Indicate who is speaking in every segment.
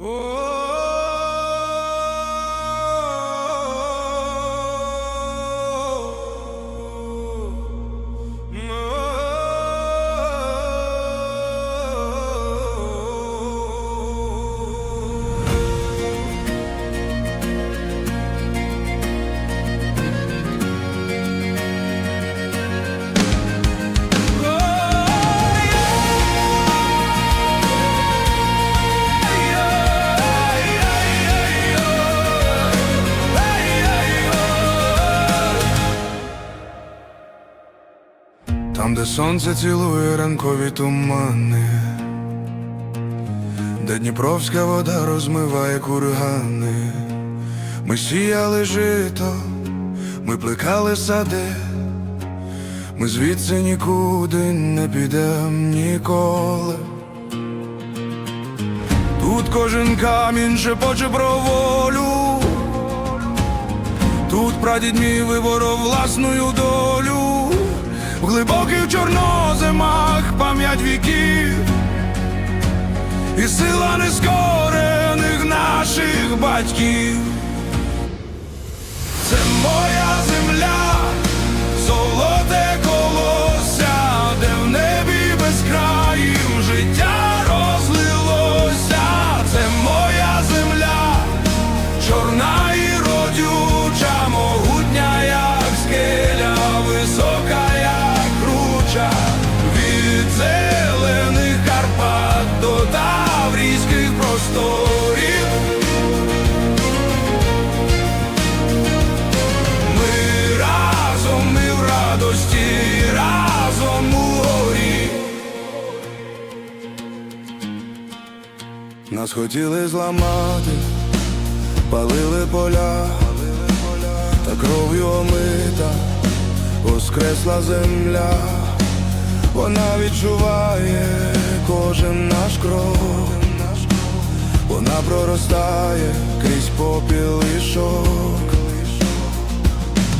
Speaker 1: Oh. Там, де сонце цілує ранкові тумани, де Дніпровська вода розмиває кургани, ми сіяли жито, ми плекали сади, ми звідси нікуди не підем ніколи. Тут кожен камінь шепоче про волю, тут прадід мій виборов власною долю, в глибоких чорноземах пам'ять віків, і сила нескорених наших батьків. Це моя земля, Ми разом, ми в радості, разом у горі. Нас хотіли зламати, палили поля, та кров'ю омита, воскресла земля, вона відчуває кожен наш крок, вона проростає крізь попіл і шок.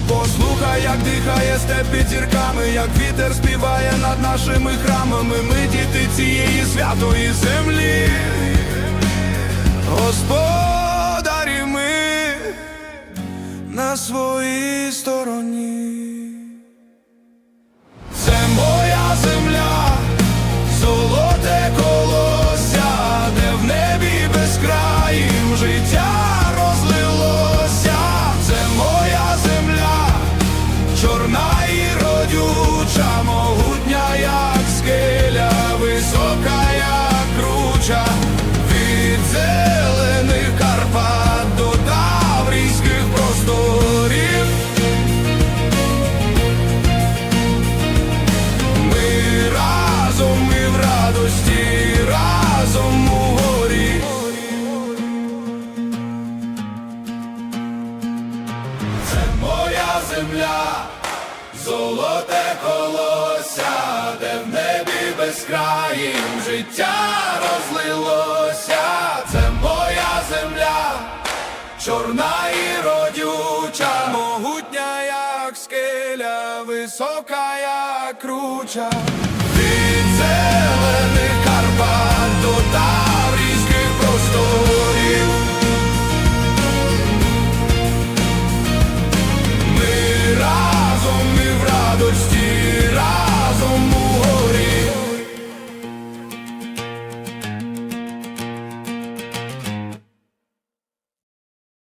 Speaker 1: Послухай, як дихає степ під зірками, як вітер співає над нашими храмами. Ми діти цієї святої землі. Господарі ми на своїй guitar земля, золоте колося, де в небі безкраїм життя розлилося. Це моя земля, чорна і родюча, могутня, як скеля, висока, як круча.